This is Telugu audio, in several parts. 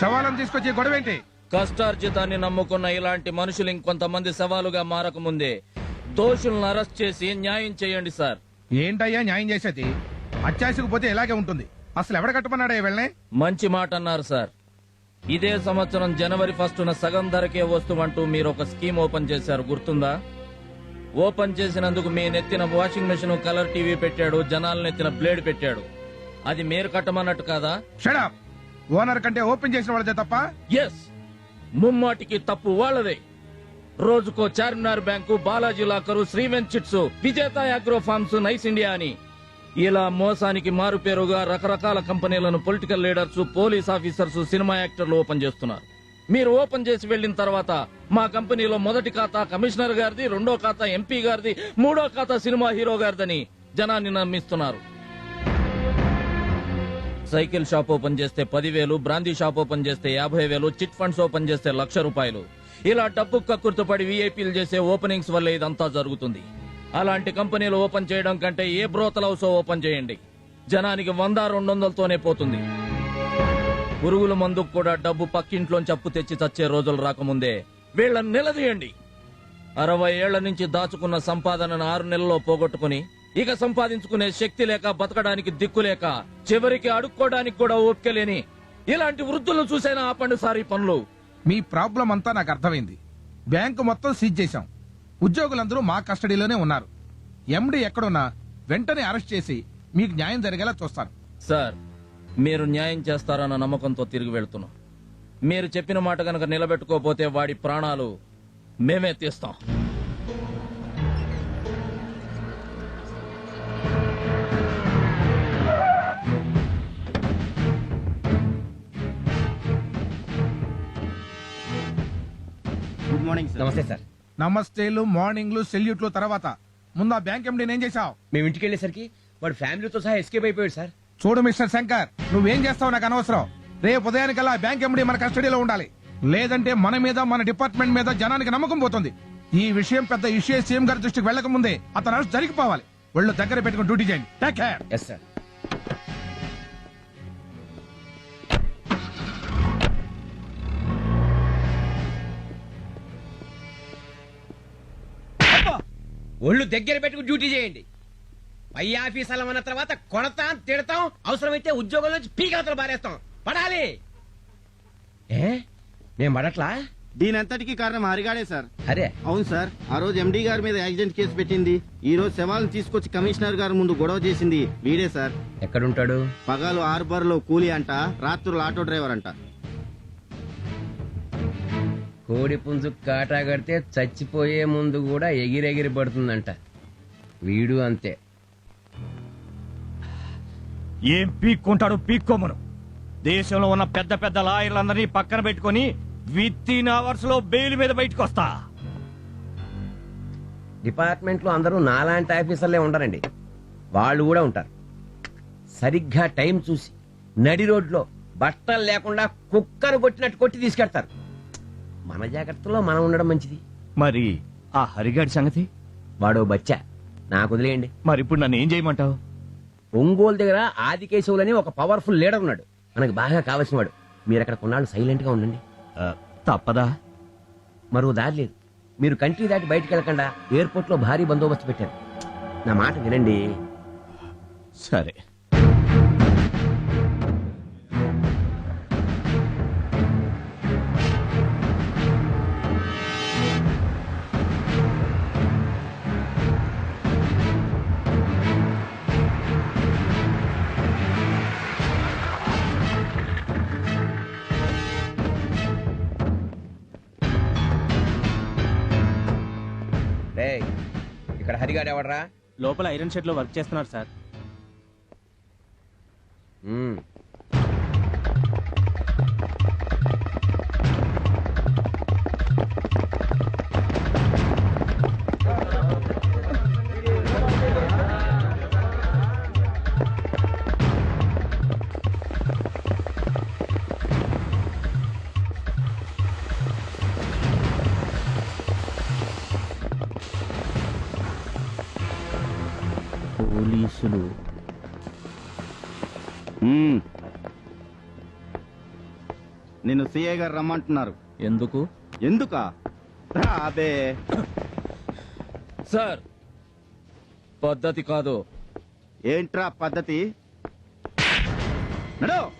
శవాలను తీసుకొచ్చి గొడవేంటి కష్టార్జితాన్ని నమ్ముకున్న ఇలాంటి మనుషులు ఇంకొంతమంది సవాలుగా మారకముందే దోషులను అరెస్ట్ చేసి న్యాయం చేయండి సార్. ఏంటయ్యా న్యాయం చేసేది? అత్యాశకు పోతే ఇలాగే ఉంటుంది. అసలు ఎవడ కట్టమన్నాడా వెళ్ళనే? మంచి మాట అన్నారు సార్. ఇదే సంవత్సరం జనవరి ఫస్టున సగం ధరకే వస్తువంటూ మీరు ఒక స్కీమ్ ఓపెన్ చేశారు. గుర్తుందా? ఓపెన్ చేసినందుకు మీ నెత్తిన వాషింగ్ మెషిన్ కలర్ టీవీ పెట్టాడు జనాల నెత్తిన బ్లేడ్ పెట్టాడు. అది మీరు కట్టమన్నట్టు కాదా? షడప్ ఓనర్ కంటే ఓపెన్ చేసిన వాళ్ళదే తప్ప? ఎస్ ముమ్మాటికి తప్పు వాళ్ళదే. రోజుకో Charminar bank Balaji locker శ్రీవెంట్ chits Vijetha agro farms nice India అని. ఇలా మోసానికి మారుపేరుగా రకరకాల కంపెనీలను political leaders police officers cinema యాక్టర్లు ఓపెన్ చేస్తున్నారు. మీరు ఓపెన్ చేసి వెళ్ళిన తర్వాత మా కంపెనీలో మొదటి ఖాతా కమిషనర్ గారిది రెండో ఖాతా ఎంపీ గారిది మూడో ఖాతా సినిమా హీరో గారిదని జనాన్ని నమ్మిస్తున్నారు. సైకిల్ షాప్ ఓపెన్ చేస్తే పదివేలు బ్రాందీ షాప్ ఓపెన్ చేస్తే యాభై వేలు చిట్ ఫండ్స్ ఓపెన్ చేస్తే లక్ష రూపాయలు. ఇలా డబ్బు కక్కుర్తుపడి వీఐపీలు చేసే ఓపెనింగ్స్ వల్ల ఇదంతా జరుగుతుంది. అలాంటి కంపెనీలు ఓపెన్ చేయడం కంటే ఏ బ్రోతల్ హౌస్ ఓపెన్ చేయండి. జనానికి వంద రెండు వందలతోనే పోతుంది. పురుగుల మందుకు కూడా డబ్బు పక్కింట్లోంచి అప్పు తెచ్చి చచ్చే రోజులు రాకముందే వీళ్ళని నిలదీయండి. అరవై ఏళ్ళ నుంచి దాచుకున్న సంపాదనను ఆరు నెలల్లో పోగొట్టుకుని ఇక సంపాదించుకునే శక్తి లేక బతకడానికి దిక్కు లేక చివరికి అడుక్కోవడానికి కూడా ఓపిక లేని ఇలాంటి వృద్ధులను చూసైనా ఆపండి సార్ ఈ పనులు. మీ ప్రాబ్లం అంతా నాకు అర్థమైంది. బ్యాంకు మొత్తం సీజ్ చేశాం. ఉద్యోగులందరూ మా కస్టడీలోనే ఉన్నారు. ఎండి ఎక్కడున్నా వెంటనే అరెస్ట్ చేసి మీకు న్యాయం జరిగేలా చూస్తాను. సార్ మీరు న్యాయం చేస్తారన్న నమ్మకంతో తిరిగి వెళ్తున్నాం. మీరు చెప్పిన మాట గనక నిలబెట్టుకోపోతే వాడి ప్రాణాలు మేమే తీస్తాం. Good morning sir namaste sir నమస్తేలు మార్నింగ్లు సెల్యూట్లు తర్వాత. ముందు ఆ బ్యాంక్ ఎండి ఏం చేశావు? మేము ఇంటికి వెళ్ళేసరికి వాడు ఫ్యామిలీతో సహా ఎస్కేప్ అయిపోయాడు సార్ చూడు మిస్టర్ శంకర్ నువ్వేం చేస్తావు నాకు అనవసరం. రేపు ఉదయానికల్లా బ్యాంక్ ఎండి మన కస్టడీలో ఉండాలి. లేదంటే మన మీద మన డిపార్ట్మెంట్ మీద జనానికి నమ్మకం పోతుంది. ఈ విషయం పెద్ద ఇష్యూ సీఎం గారి దృష్టికి వెళ్ళక ముందే అతను అరెస్ట్ జరిగిపోవాలి. ఒళ్ళు దగ్గర పెట్టుకుని డ్యూటీ చేయండి. టేక్ కేర్ ఎస్ సార్ ఒళ్ళు దగ్గర పెట్టుకుని డ్యూటీ చేయండి. పై ఆఫీసర్లు అన్న తర్వాత కొడతాం తిడతాం అవసరమైతే ఉద్యోగం నుంచి పీకలతలు పారేస్తాం. పడాలి. ఏ? మేము పడట్లా? దీని అంతటికి కారణం హరిగాడే సార్. అరే అవును సార్. ఆ రోజు ఎండీ గారి మీద యాక్సిడెంట్ కేసు పెట్టింది. ఈ రోజు శవాలను తీసుకొచ్చి కమిషనర్ గారి ముందు గొడవ చేసింది వీడే సార్. ఎక్కడుంటాడు? పగలు హార్బర్లో కూలీ అంట రాత్రులు ఆటో డ్రైవర్ అంట. కోడి పుంజు కాటా కడితే చచ్చిపోయే ముందు కూడా ఎగిరెగిరి పడుతుందంట. వీడు అంతే. ఏం పీక్కుంటాడు పీక్కోమను. దేశంలో ఉన్న పెద్ద పెద్ద లాయర్లందరినీ పక్కన పెట్టుకొని విత్ ఇన్ అవర్స్లో బెయిల్ మీద బయటకు వస్తా డిపార్ట్మెంట్లో అందరూ నాలాంటి ఆఫీసర్లే ఉండరండి. వాళ్ళు కూడా ఉంటారు. సరిగ్గా టైం చూసి నడి రోడ్లో బట్టలు లేకుండా కుక్కను కొట్టినట్టు కొట్టి తీసుకెడతారు మన జాగ్రత్తలో మనం ఉండడం మంచిది. మరి ఆ హరిగాడి సంగతి? వాడు బచ్చా నాకు వదిలేయండి. మరి ఇప్పుడు నన్ను ఏం చేయమంటావు? ఒంగోలు దగ్గర ఆదికేశవులని ఒక పవర్ఫుల్ లీడర్ ఉన్నాడు. మనకు బాగా కావాల్సిన వాడు. మీరు అక్కడ కొన్నాళ్ళు సైలెంట్గా ఉండండి. తప్పదా? మరో దారి లేదు. మీరు కంట్రీ దాటి బయటకు వెళ్ళకుండా. ఎయిర్పోర్ట్లో భారీ బందోబస్తు పెట్టారు. నా మాట వినండి. సరే. హరిగాడు ఎవడరా లోపల ఐరన్ షెడ్లో వర్క్ చేస్తున్నారు సార్. నిన్ను సిఐ గారు రమ్మంటున్నారు. ఎందుకు? ఎందుకా? అబే సార్ పద్ధతి కాదు. ఏంట్రా పద్ధతి? నడు!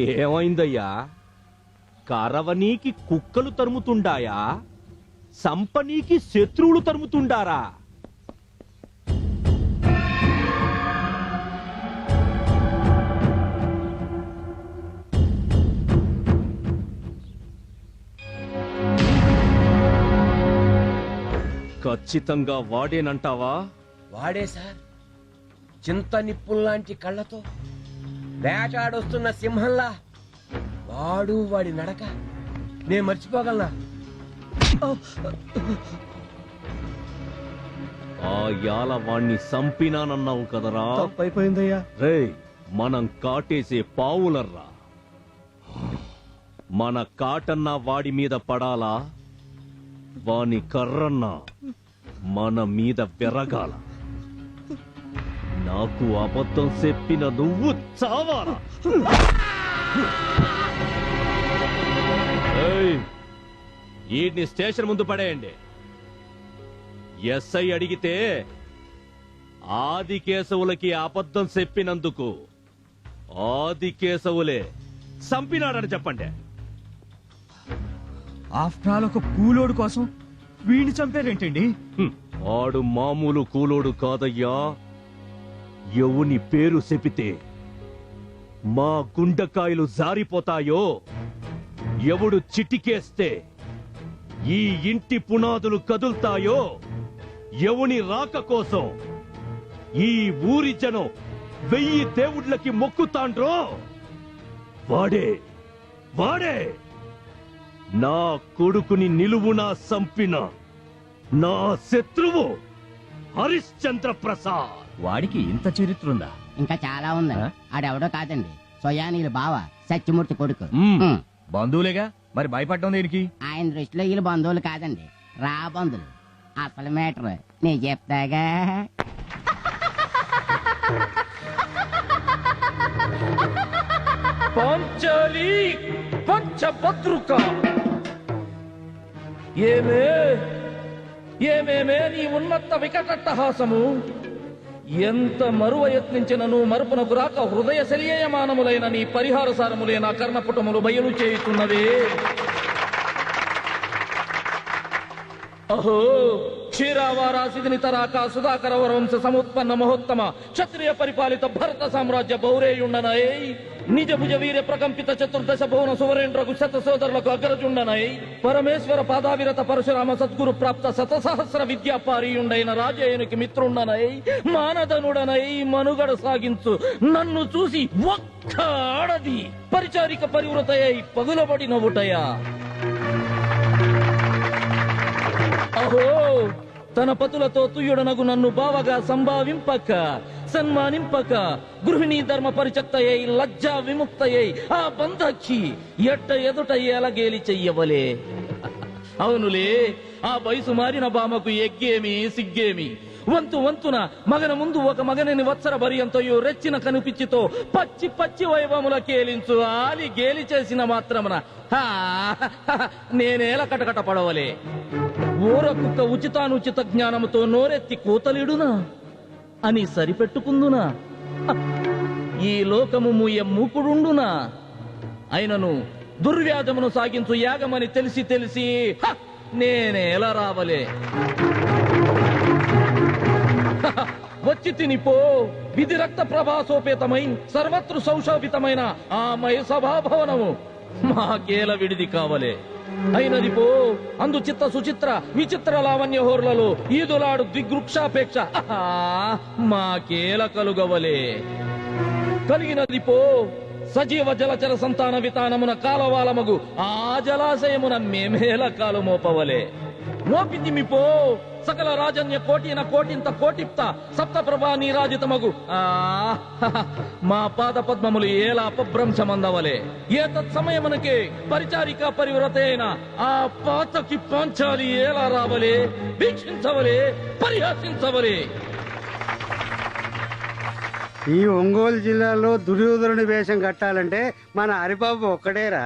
ఏమైందయ్యా? కరవనీకి కుక్కలు తరుముతుండాయా? సంపనీకి శత్రువులు తరుముతుండారా? ఖచ్చితంగా వాడేనంటావా? వాడే సార్. చింత నిప్పుల్లాంటి కళ్ళతో వేటాడొస్తున్న సింహంలా. వాడు వాడి నడక. నేను మర్చిపోగలనా? ఆ యాల వాణ్ణి సంపినానన్నావు కదరా? అయిపోయిందయ్యా రే మనం కాటేసే పావులర్రా. మన కాటన్న వాడి మీద పడాలా? వాని కర్రన్న మన మీద వెరగాల. నాకు అబద్ధం చెప్పిన నువ్వు చావాలా ఏయ్, ఈడ్ని స్టేషన్ ముందు పడేయండి. ఎస్ఐ అడిగితే ఆది కేశవులకి అబద్ధం చెప్పినందుకు ఆది కేశవులే చంపినాడని చెప్పండి. ఆఫ్టర్ ఆల్ ఒక కూలోడు కోసం వీడిని చంపారేంటండి? ఆడు మామూలు కూలోడు కాదయ్యా. ఎవని పేరు చెపితే మా గుండకాయలు జారిపోతాయో? ఎవడు చిటికేస్తే ఈ ఇంటి పునాదులు కదులుతాయో? ఎవని రాక కోసం ఈ ఊరి జనం వెయ్యి దేవుళ్ళకి మొక్కుతాండ్రో? వాడే వాడే! నా కొడుకుని నిలువునా సంపిన నా శత్రువు? హరిశ్చంద్ర ప్రసాద్. వాడికి ఇంత చరిత్ర ఉందా ఇంకా చాలా ఉంది. ఆడెవడో కాదండి. సోయానీలు బావ సత్యమూర్తి కొడుకు. బంధువులేగా? మరి భయపడడం దేనికి? ఆయన దృష్టిలో వీళ్ళు బంధువులు కాదండి. రా బంధువులు. అసలు మేటర్ నేను చెప్తాగా? పాంచాలి పంచభద్రుక ఏమే? ఏమేమే నీ ఉన్నత వికటట్టహాసము? ఎంత మరువ యత్నించినను మరుపునకు రాక హృదయ శల్యమానములైన నీ పరిహార సారములే నా కర్ణపుటములు బయలు చేయుతున్నవే అహో క్షీరావారాసిదిని తరాక సుధాకర వరవంశ సముత్పన్న మహోత్తమ క్షత్రియ పరిపాలిత భరత సామ్రాజ్య బౌరేయుండనై నిజ భుజ వీర ప్రకంపిత చతుర్దశ భువన సువరేంద్రకు శత సోదరులకు అగ్రజుండనై పరమేశ్వర పాదావిరత పరశురామ సద్గురు ప్రాప్త శత సహస్ర విద్యాపారీయుండైన రాజేయునికి మిత్రుండనై మానదనుడనై మనుగడ సాగించు. నన్ను చూసి ఒక్క ఆడది పరిచారిక పరివృతయై పగులబడి నవ్వుటయా తన పతులతో తుయ్యుడనగు నన్ను బావగా సంభావింపక సన్మానింపక గృహిణీ ధర్మ పరిచక్తయ్యై లజ్జా విముక్తయ్యై ఆ బంధక్షి ఎట్ట ఎదుట ఎలగేలి చెయ్యవలే. అవునులే ఆ వయసు మారిన బామకు ఎగ్గేమి సిగ్గేమి? వంతు వంతున మగన ముందు ఒక మగనని వత్సర భర్యంతో రెచ్చిన కనిపించితో పచ్చి పచ్చి వైభవముల కేలించు ఆలి గేలి చేసిన మాత్రమున. హా, నేనేల కటకట పడవలే. ఊర కుక్క ఉచితానుచిత జ్ఞానముతో నోరెత్తి కూతలిడునా అని సరిపెట్టుకుందునా? ఈ లోకము మూయ మూకుడుండునా అయినను దుర్వ్యాధమును సాగించు యాగమని తెలిసి తెలిసి నేనే ఎలా రావలే? వచ్చి తినిపో విధి రక్త ప్రభాసోపేతమై సర్వత్రు సౌశోభితమైన ఆ మయ సభాభవనము మాకేల విడిది కావలే? అయినది పో. అందు చిత్త సుచిత్ర విచిత్ర లావణ్య హోర్లలో ఈదులాడు దిగ్వృక్షాపేక్ష ఆహా! మాకేల కలుగవలే. కలిగినది పో. సజీవ జలచర సంతాన వితానమున కాలవాలమగు ఆ జలాశయమున మేమేల కాలు మోపవలే మోపింది పో. సకల రాజన్య కోటిన కోటింత కోటిప్త సప్త ప్రభా నీరాజితమగు మా పాద పద్మములు ఏలా అపభ్రంశమందవలే. ఏ తత్సమయమునకే పరిచారిక పరివ్రత అయిన ఆ పాతకి పాంచాలి ఏలా రావలే వీక్షించవలే పరిహసించవలే. ఈ ఒంగోలు జిల్లాలో దుర్యోధనుడి వేషం కట్టాలంటే మన హరిబాబు ఒక్కడేరా.